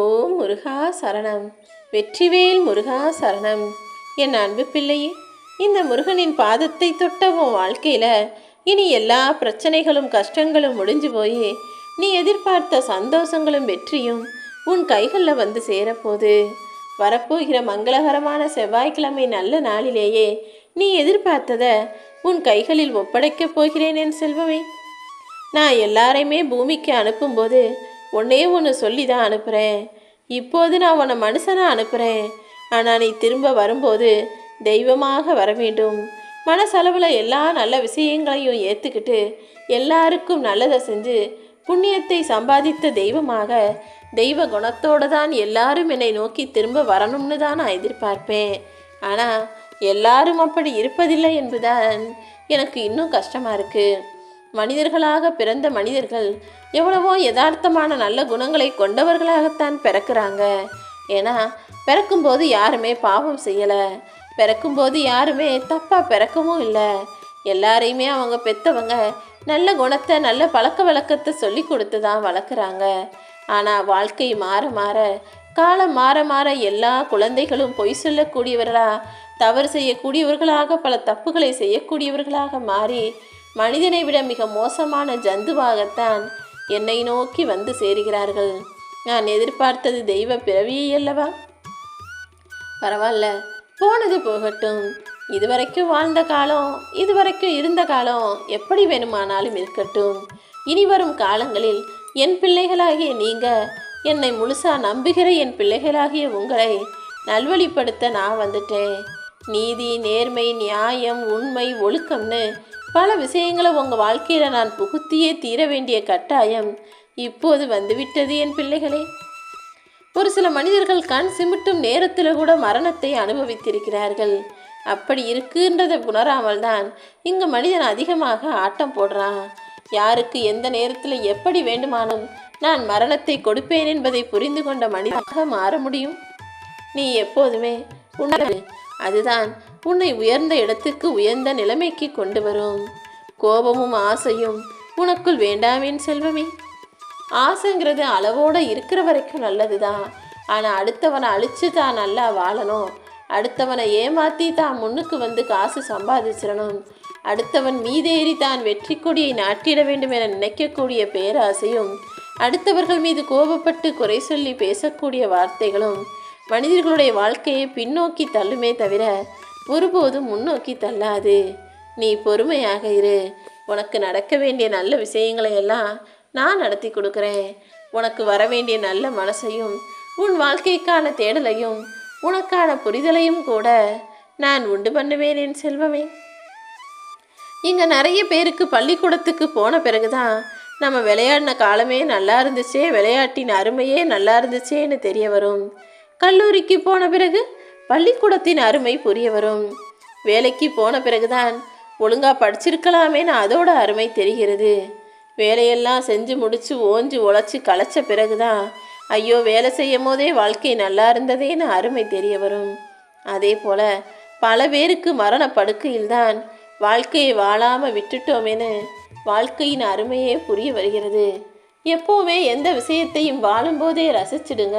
ஓம் முருகா சரணம். வெற்றிவேல் முருகா சரணம். என் அன்பு பிள்ளையே இந்த முருகனின் பாதத்தை தொட்ட உன் வாழ்க்கையில் இனி எல்லா பிரச்சனைகளும் கஷ்டங்களும் முடிஞ்சு போய். நீ எதிர்பார்த்த சந்தோஷங்களும் வெற்றியும் உன் கைகளில் வந்து சேரப்போது வரப்போகிற மங்களகரமான செவ்வாய்க்கிழமை நல்ல நாளிலேயே நீ எதிர்பார்த்ததை உன் கைகளில் ஒப்படைக்கப் போகிறேன் என் செல்வமே. நான் எல்லாரையுமே பூமிக்கு அனுப்பும்போது ஒன்னே ஒன்று சொல்லி தான் அனுப்புகிறேன் இப்போது நான் உன்னை மனுஷனாக அனுப்புகிறேன் ஆனால் நீ திரும்ப வரும்போது தெய்வமாக வர வேண்டும். மனசளவில் எல்லா நல்ல விஷயங்களையும் ஏற்றுக்கிட்டு எல்லாருக்கும் நல்லதை செஞ்சு புண்ணியத்தை சம்பாதித்த தெய்வமாக தெய்வ குணத்தோடு தான் எல்லாரும் என்னை நோக்கி திரும்ப வரணும்னு தான் நான் எதிர்பார்ப்பேன். ஆனால் எல்லாரும் அப்படி இருப்பதில்லை என்பதுதான் எனக்கு இன்னும் கஷ்டமாக இருக்குது மனிதர்களாக பிறந்த மனிதர்கள் எவ்வளவோ யதார்த்தமான நல்ல குணங்களை கொண்டவர்களாகத்தான் பிறக்கிறாங்க. ஏன்னா பிறக்கும்போது யாருமே பாவம் செய்யலை. பிறக்கும்போது யாருமே தப்பாக பிறக்கவும் இல்லை. எல்லாரையுமே அவங்க பெற்றவங்க நல்ல குணத்தை நல்ல பழக்க வழக்கத்தை சொல்லி கொடுத்து தான் வளர்க்குறாங்க. ஆனால் வாழ்க்கை மாற மாற காலம் மாற மாற எல்லா குழந்தைகளும் பொய் சொல்லக்கூடியவர்களாக தவறு செய்யக்கூடியவர்களாக பல தப்புகளை செய்யக்கூடியவர்களாக மாறி மனிதனை விட மிக மோசமான ஜந்துவாகத்தான் என்னை நோக்கி வந்து சேருகிறார்கள். நான் எதிர்பார்த்தது தெய்வ பிறவியை அல்லவா? பரவாயில்ல போனது போகட்டும். இதுவரைக்கும் வாழ்ந்த காலம் இதுவரைக்கும் இருந்த காலம் எப்படி வேணுமானாலும் இருக்கட்டும். இனி வரும் காலங்களில் என் பிள்ளைகளாகிய நீங்க என்னை முழுசா நம்புகிற என் பிள்ளைகளாகிய உங்களை நல்வழிப்படுத்த நான் வந்துட்டேன். நீதி நேர்மை நியாயம் உண்மை ஒழுக்கம்னு பல விஷயங்களை உங்கள் வாழ்க்கையில் நான் புகுத்தியே தீர வேண்டிய கட்டாயம் இப்போது வந்துவிட்டது என் பிள்ளைகளே. ஒரு சில மனிதர்கள் கண் சிமிட்டும் நேரத்தில் கூட மரணத்தை அனுபவித்திருக்கிறார்கள். அப்படி இருக்குன்றதை உணராமல் தான் இங்கு மனிதன் அதிகமாக ஆட்டம் போடுறான். யாருக்கு எந்த நேரத்தில் எப்படி வேண்டுமானும் நான் மரணத்தை கொடுப்பேன் என்பதை புரிந்து கொண்ட மனிதனாக மாற முடியும்? நீ எப்போதுமே உணர்வு அதுதான் உன்னை உயர்ந்த இடத்துக்கு உயர்ந்த நிலைமைக்கு கொண்டு வரும். கோபமும் ஆசையும் உனக்குள் வேண்டாமேன் செல்வமே. ஆசைங்கிறது அளவோடு இருக்கிற வரைக்கும் நல்லது தான் ஆனால் அடுத்தவனை அழிச்சு தான் நல்லா வாழணும். அடுத்தவனை ஏமாற்றி தான் முன்னுக்கு வந்து காசு சம்பாதிச்சிடணும். அடுத்தவன் மீதேறி தான் வெற்றி கொடியை நாட்டிட வேண்டும் என நினைக்கக்கூடிய பேராசையும் அடுத்தவர்கள் மீது கோபப்பட்டு குறை சொல்லி பேசக்கூடிய வார்த்தைகளும் மனிதர்களுடைய வாழ்க்கையை பின்னோக்கி தள்ளுமே தவிர ஒருபோதும் முன்னோக்கி தள்ளாது. நீ பொறுமையாக இரு. உனக்கு நடக்க வேண்டிய நல்ல விஷயங்களை எல்லாம் நான் நடத்தி கொடுக்குறேன். உனக்கு வர வேண்டிய நல்ல மனசையும் உன் வாழ்க்கைக்கான தேடலையும் உனக்கான புரிதலையும் கூட நான் உண்டு பண்ணுவேன் என் செல்வமே. இங்கே நிறைய பேருக்கு பள்ளிக்கூடத்துக்கு போன பிறகுதான் நம்ம விளையாடின காலமே நல்லா இருந்துச்சே விளையாட்டின் அருமையே நல்லா இருந்துச்சேன்னு தெரிய வரும். கல்லூரிக்கு போன பிறகு பள்ளிக்கூடத்தின் அருமை புரிய வரும். வேலைக்கு போன பிறகுதான் ஒழுங்காக படிச்சிருக்கலாமேன்னு அதோட அருமை தெரிகிறது. வேலையெல்லாம் செஞ்சு முடிச்சு ஓஞ்சி உழைச்சி களைச்ச பிறகுதான் ஐயோ வேலை செய்யும் போதே வாழ்க்கை நல்லா இருந்ததேன்னு அருமை தெரிய வரும். அதே போல பல பேருக்கு மரண படுக்கையில்தான் வாழ்க்கையை வாழாமல் விட்டுட்டோமேன்னு வாழ்க்கையின் அருமையே புரிய வருகிறது. எப்போவுமே எந்த விஷயத்தையும் வாழும்போதே ரசிச்சிடுங்க.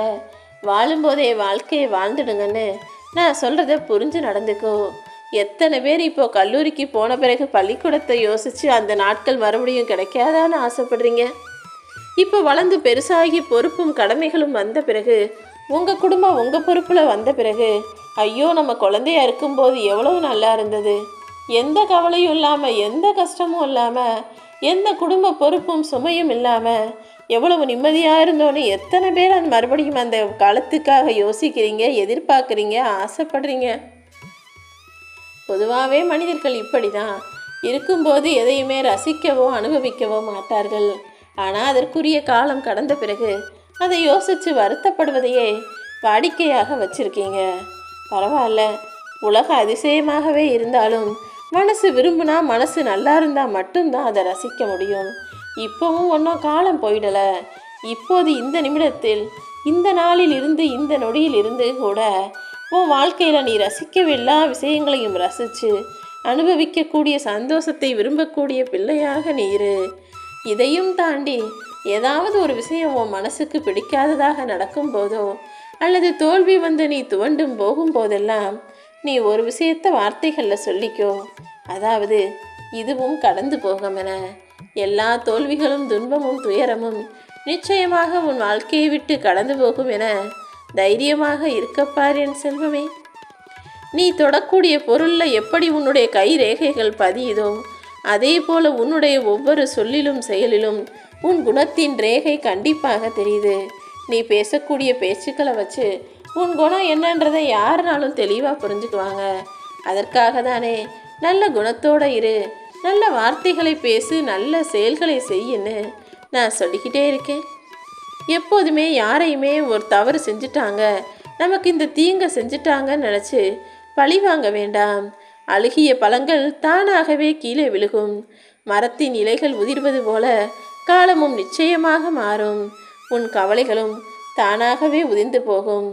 வாழும்போதே வாழ்க்கையை வாழ்ந்துடுங்கன்னு நான் சொல்கிறத புரிஞ்சு நடந்துக்கும் எத்தனை பேர் இப்போ கல்லூரிக்கு போன பிறகு பள்ளிக்கூடத்தை யோசித்து அந்த நாட்கள் மறுபடியும் கிடைக்காதான்னு ஆசைப்படுறீங்க? இப்போ வளர்ந்து பெருசாகி பொறுப்பும் கடமைகளும் வந்த பிறகு உங்கள் குடும்பம் உங்கள் பொறுப்பில் வந்த பிறகு ஐயோ நம்ம குழந்தையா இருக்கும்போது எவ்வளவு நல்லா இருந்தது. எந்த கவலையும் இல்லாமல் எந்த கஷ்டமும் இல்லாமல் எந்த குடும்ப பொறுப்பும் சுமையும் இல்லாமல் எவ்வளவு நிம்மதியாக இருந்தோன்னு எத்தனை பேர் அந்த மறுபடியும் அந்த காலத்துக்காக யோசிக்கிறீங்க எதிர்பார்க்குறீங்க ஆசைப்படுறீங்க? பொதுவாகவே மனிதர்கள் இப்படி தான் இருக்கும்போது எதையுமே ரசிக்கவோ அனுபவிக்கவோ மாட்டார்கள். ஆனால் அதற்குரிய காலம் கடந்த பிறகு அதை யோசித்து வருத்தப்படுவதையே வாடிக்கையாக வச்சுருக்கீங்க. பரவாயில்ல. உலக அதிசயமாகவே இருந்தாலும் மனசு விரும்புனா மனசு நல்லா இருந்தால் மட்டும்தான் அதை ரசிக்க முடியும். இப்போவும் ஒன்றும் காலம் போயிடலை. இப்போது இந்த நிமிடத்தில் இந்த நாளில் இருந்து இந்த நொடியில் இருந்து கூட உன் வாழ்க்கையில் நீ ரசிக்க எல்லா விஷயங்களையும் ரசித்து அனுபவிக்கக்கூடிய சந்தோஷத்தை விரும்பக்கூடிய பிள்ளையாக நீ இரு. இதையும் தாண்டி ஏதாவது ஒரு விஷயம் உன் மனசுக்கு பிடிக்காததாக நடக்கும்போதோ அல்லது தோல்வி வந்து நீ துவண்டும் போகும் போதெல்லாம் நீ ஒரு விஷயத்த வார்த்தைகளில் சொல்லிக்கோ. அதாவது இதுவும் கடந்து போகமென எல்லா தோல்விகளும் துன்பமும் துயரமும் நிச்சயமாக உன் வாழ்க்கையை விட்டு கடந்து போகும் என தைரியமாக இருக்கப்பார் என் செல்வமே. நீ தொடக்கூடிய பொருளில் எப்படி உன்னுடைய கை ரேகைகள் பதியுதோ அதே போல உன்னுடைய ஒவ்வொரு சொல்லிலும் செயலிலும் உன் குணத்தின் ரேகை கண்டிப்பாக தெரியுது. நீ பேசக்கூடிய பேச்சுக்களை வச்சு உன் குணம் என்னன்றதை யாருனாலும் தெளிவாக புரிஞ்சுக்குவாங்க. அதற்காக தானே நல்ல குணத்தோடு இரு நல்ல வார்த்தைகளை பேசு நல்ல செயல்களை செய்யுன்னு நான் சொல்லிக்கிட்டே இருக்கேன். எப்போதுமே யாரையுமே ஒரு தவறு செஞ்சுட்டாங்க நமக்கு இந்த தீங்கை செஞ்சுட்டாங்கன்னு நினச்சி பழி வாங்க வேண்டாம். அழுகிய பழங்கள் தானாகவே கீழே விழுகும். மரத்தின் இலைகள் உதிர்வது போல காலமும் நிச்சயமாக மாறும். உன் கவலைகளும் தானாகவே உதிர்ந்து போகும்.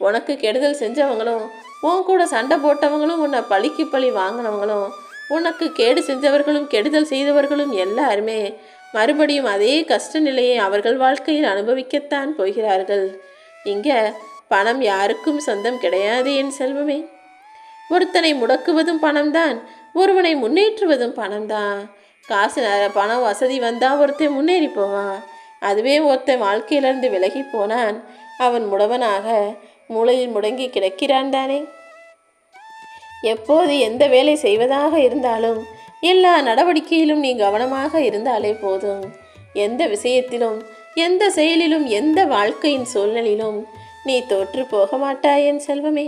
உனக்கு கெடுதல் செஞ்சவங்களும் உன் கூட சண்டை போட்டவங்களும் உன்னை பழிக்கு பழி வாங்கினவங்களும் உனக்கு கேடு செஞ்சவர்களும் கெடுதல் செய்தவர்களும் எல்லாருமே மறுபடியும் அதே கஷ்ட நிலையை அவர்கள் வாழ்க்கையில் அனுபவிக்கத்தான் போகிறார்கள். இங்கே பணம் யாருக்கும் சொந்தம் கிடையாது என் செல்வமே. ஒருத்தனை முடக்குவதும் பணம்தான் ஒருவனை முன்னேற்றுவதும் பணம்தான். காசு பணம் வசதி வந்தால் ஒருத்தன் முன்னேறி போவான் அதுவே ஒருத்தன் வாழ்க்கையிலிருந்து விலகி போனான். அவன் முடவனாக மூளையில் முடங்கி கிடக்கிறான் தானே. எப்போது எந்த வேலை செய்வதாக இருந்தாலும் எல்லா நடவடிக்கையிலும் நீ கவனமாக இருந்தாலே போதும். எந்த விஷயத்திலும் எந்த செயலிலும் எந்த வாழ்க்கையின் சூழ்நிலையிலும் நீ தோற்று போக மாட்டாய் என் செல்வமே.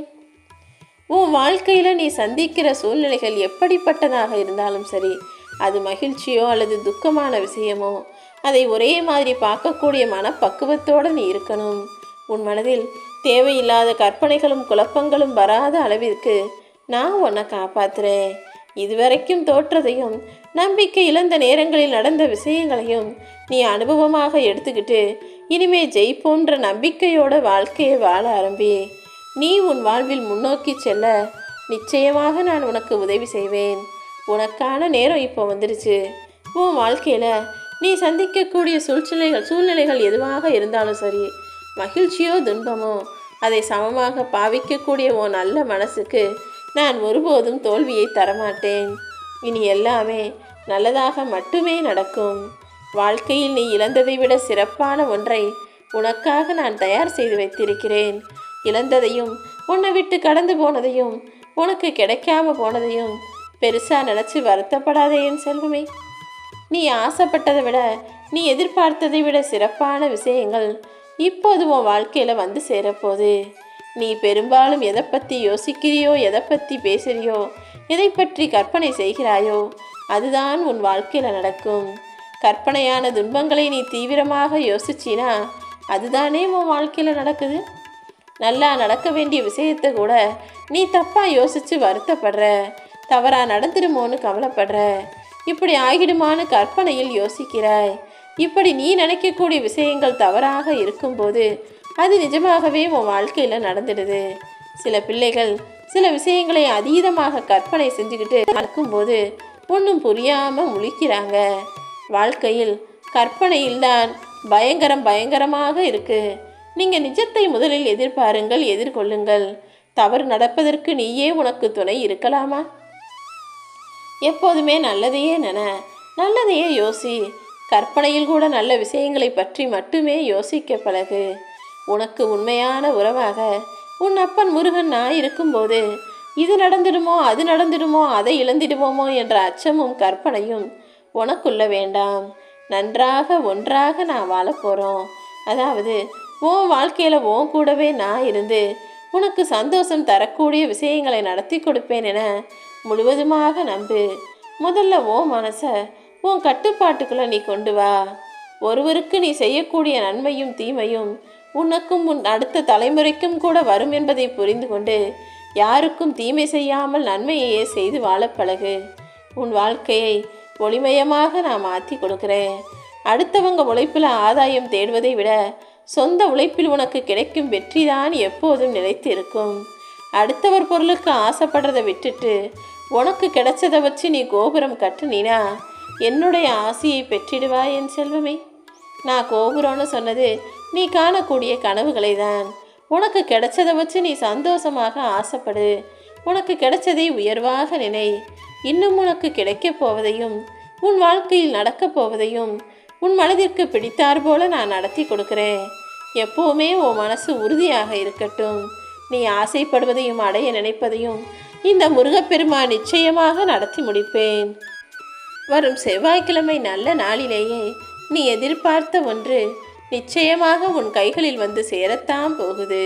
உன் வாழ்க்கையில் நீ சந்திக்கிற சூழ்நிலைகள் எப்படிப்பட்டதாக இருந்தாலும் சரி அது மகிழ்ச்சியோ அல்லது துக்கமான விஷயமோ அதை ஒரே மாதிரி பார்க்கக்கூடிய மனப்பக்குவத்தோடு நீ இருக்கணும். உன் மனதில் தேவையில்லாத கற்பனைகளும் குழப்பங்களும் வராத அளவிற்கு நான் உன்னை காப்பாத்துறேன். இதுவரைக்கும் தோற்றதையும் நம்பிக்கை இழந்த நேரங்களில் நடந்த விஷயங்களையும் நீ அனுபவமாக எடுத்துக்கிட்டு இனிமே ஜெயிப்போன்ற நம்பிக்கையோட வாழ்க்கையை வாழ ஆரம்பி. நீ உன் வாழ்வில் முன்னோக்கி செல்ல நிச்சயமாக நான் உனக்கு உதவி செய்வேன். உனக்கான நேரம் இப்போ வந்துருச்சு. உன் வாழ்க்கையில் நீ சந்திக்கக்கூடிய சூழ்நிலைகள் சூழ்நிலைகள் எதுவாக இருந்தாலும் சரி மகிழ்ச்சியோ துன்பமோ அதை சமமாக பாவிக்கக்கூடிய உன் நல்ல மனசுக்கு நான் ஒருபோதும் தோல்வியை தரமாட்டேன். இனி எல்லாமே நல்லதாக மட்டுமே நடக்கும். வாழ்க்கையில் நீ இழந்ததை விட சிறப்பான ஒன்றை உனக்காக நான் தயார் செய்து வைத்திருக்கிறேன். இழந்ததையும் உன்னை விட்டு கடந்து போனதையும் உனக்கு கிடைக்காம போனதையும் பெருசாக நினச்சி வருத்தப்படாதே என் செல்வமே. நீ ஆசைப்பட்டதை விட நீ எதிர்பார்த்ததை விட சிறப்பான விஷயங்கள் இப்போது உன் வாழ்க்கையில் வந்து சேரப்போகுது. நீ பெரும்பாலும் எதை பற்றி யோசிக்கிறியோ எதை பற்றி பேசுகிறியோ எதை பற்றி கற்பனை செய்கிறாயோ அதுதான் உன் வாழ்க்கையில் நடக்கும். கற்பனையான துன்பங்களை நீ தீவிரமாக யோசிச்சினா அதுதானே உன் வாழ்க்கையில் நடக்குது? நல்லா நடக்க வேண்டிய விஷயத்தை கூட நீ தப்பாக யோசித்து வருத்தப்படுற. தவறாக நடந்துடுமோன்னு கவலைப்படுற. இப்படி ஆகிடுமான்னு கற்பனையில் யோசிக்கிறாய். இப்படி நீ நினைக்கக்கூடிய விஷயங்கள் தவறாக இருக்கும்போது அது நிஜமாகவே உன் வாழ்க்கையில் நடந்துடுது. சில பிள்ளைகள் சில விஷயங்களை அதீதமாக கற்பனை செஞ்சுக்கிட்டு நடக்கும்போது ஒன்றும் புரியாமல் முழிக்கிறாங்க. வாழ்க்கையில் கற்பனையில்தான் பயங்கரம் பயங்கரமாக இருக்கு. நீங்கள் நிஜத்தை முதலில் எதிர்பாருங்கள் எதிர்கொள்ளுங்கள். தவறு நடப்பதற்கு நீயே உனக்கு துணை இருக்கலாமா? எப்போதுமே நல்லதையே நென நல்லதையே யோசி. கற்பனையில் கூட நல்ல விஷயங்களை பற்றி மட்டுமே யோசிக்க பழகு. உனக்கு உண்மையான உறவாக உன் அப்பன் முருகன் நான் இருக்கும்போது இது நடந்துடுமோ அது நடந்துடுமோ அதை இழந்திடுவோமோ என்ற அச்சமும் கற்பனையும் உனக்குள்ள வேண்டாம். நன்றாக ஒன்றாக நான் வாழப்போகிறோம் அதாவது உன் வாழ்க்கையில் உன் கூடவே நான் இருந்து உனக்கு சந்தோஷம் தரக்கூடிய விஷயங்களை நடத்தி கொடுப்பேன் என முழுவதுமாக நம்பு. முதல்ல உன் மனசை உன் கட்டுப்பாட்டுக்குள்ளே நீ கொண்டு வா. ஒருவருக்கு நீ செய்யக்கூடிய நன்மையும் தீமையும் உனக்கும் உன் அடுத்த தலைமுறைக்கும் கூட வரும் என்பதை புரிந்து கொண்டு யாருக்கும் தீமை செய்யாமல் நன்மையையே செய்து வாழப் பழகு. உன் வாழ்க்கையை ஒளிமயமாக நான் மாற்றி கொடுக்குறேன். அடுத்தவங்க உழைப்பில் ஆதாயம் தேடுவதை விட சொந்த உழைப்பில் உனக்கு கிடைக்கும் வெற்றிதான் எப்போதும் நிலைத்து இருக்கும் அடுத்தவர் பொருளுக்கு ஆசைப்படுறதை விட்டுட்டு உனக்கு கிடைச்சதை வச்சு நீ கோபுரம் கட்டுனீனா என்னுடைய ஆசையை பெற்றிடுவாய் என் செல்வமே. நான் கோபுரம்னு சொன்னது நீ காணக்கூடிய கனவுகளை தான் உனக்கு கிடைச்சதை வச்சு நீ சந்தோஷமாக ஆசைப்படு. உனக்கு கிடைச்சதை உயர்வாக நினை. இன்னும் உனக்கு கிடைக்கப் போவதையும் உன் வாழ்க்கையில் நடக்கப் போவதையும் உன் மனதிற்கு பிடித்தார் போல நான் நடத்தி கொடுக்கிறேன். எப்போவுமே உன் மனசு உறுதியாக இருக்கட்டும். நீ ஆசைப்படுவதையும் அடைய நினைப்பதையும் இந்த முருகப்பெருமான் நிச்சயமாக நடத்தி முடிப்பேன். வரும் செவ்வாய்க்கிழமை நல்ல நாளிலேயே நீ எதிர்பார்த்த ஒன்று நிச்சயமாக உன் கைகளில் வந்து சேரத்தான் போகுது.